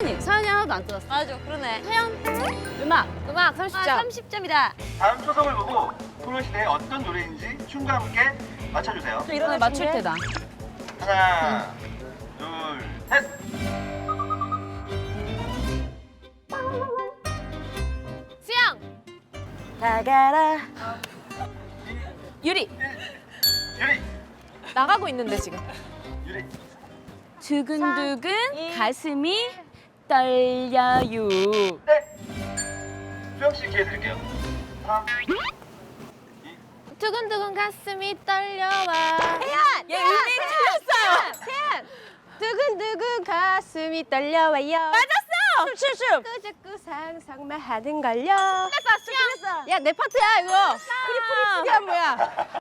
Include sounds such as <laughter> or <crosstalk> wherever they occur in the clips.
사연이 사연이 하나도 안 뜯었어. 맞아, 그러네. 사연 음악 음악 30점. 아, 30점이다. 다음 초성을 보고 소녀시대의 어떤 노래인지 춤과 함께 맞춰주세요. 이번에 맞출 때다. 하나, 둘, 셋. 수영. 다가라. 유리 유리, 나가고 있는데 지금. 유리. 두근두근 가슴이 떨려요. 네. 수영 씨 기회 드릴게요. 3, 두근두근 가슴이 떨려와. 태연. 얘 의미 틀렸어요. 태연. 두근두근 가슴이 떨려와요. 맞았어. 춤춤춤. 자꾸 상상만 하는 걸요. 끝났어, 틀렸어. 야, 내 파트야 이거. 프리프리야 뭐야?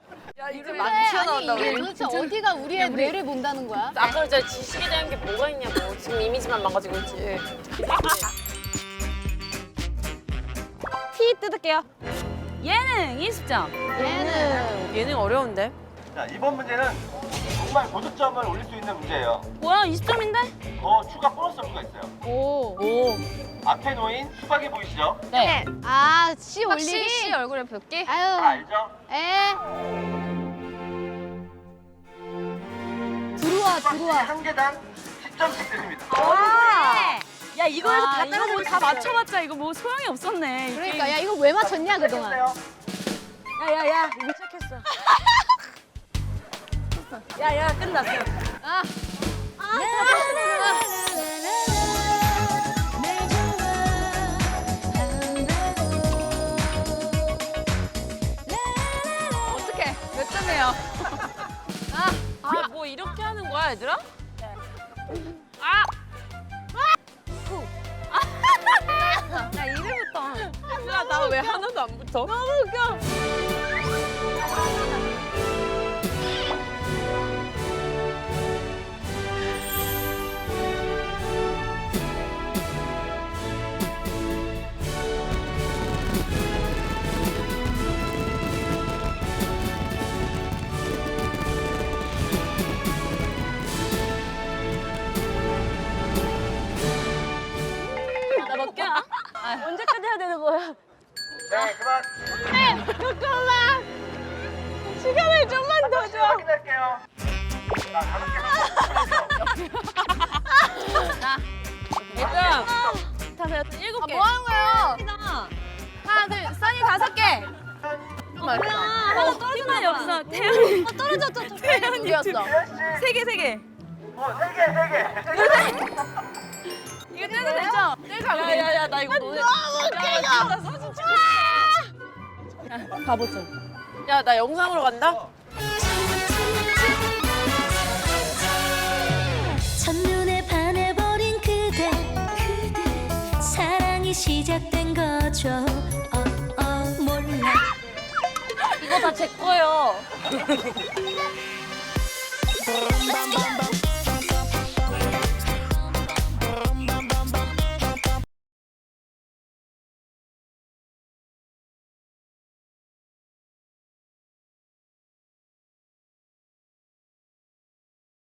야 이거 아니, 도대체 어디가 우리의 뇌를 본다는 거야? 아까 진짜 지식에 대한 게 뭐가 있냐고 지금 이미지만 망가지고 있지 티 뜯을게요. 예능 20점. 얘는 얘는 어려운데 자, 이번 문제는 정말 고득점을 올릴 수 있는 문제예요. 뭐야 20점인데? 더 추가 보너스 점수가 있어요. 오. 오 앞에 놓인 수박이 보이시죠? 네. 아, 씨 올리기. 씨 얼굴에 붓기 다 아유. 알죠? 에. 들어와. 한 개당 10점씩 드립니다. 아. 야 이거에서 아, 다 이거 따라서 다 맞춰봤자 이거 뭐 소용이 없었네. 이 그러니까 야 이거 왜 맞췄냐 그동안? 야야야 이거 시작했어. 야야 끝났어. 아. 어떡해 몇 점이에요 아, 뭐 거야 얘들아? 아! 야 이름부터. 얘들아 나 왜 하나도 안 붙어? 너무 웃겨. 언제까지 해야 되는 거야? 네, 그만. 잠깐만. 시간을 좀만 더 줘. 확인할게요. 자, 다섯 개 얘들아. 다섯 일곱 개. 뭐 하는 거예요? 하나 둘 써니 다섯 개. 어, 떨어진 날이 없어. 태연이. 어, 떨어졌어. 저 태연이 누구였어? 씨. 세 개, 세 개. 어, 세 개, 세 개. <laughs> 이거 떼도 되 죠? 떼가 야야야 나 이거 오늘 나 사진 찍고 싶어. 가보자. 야 나 영상으로 간다? 첫눈에 반해버린 그대 사랑이 시작된 거죠 어, 어, 몰라 이거 다 제 거예요 Let's <laughs> go.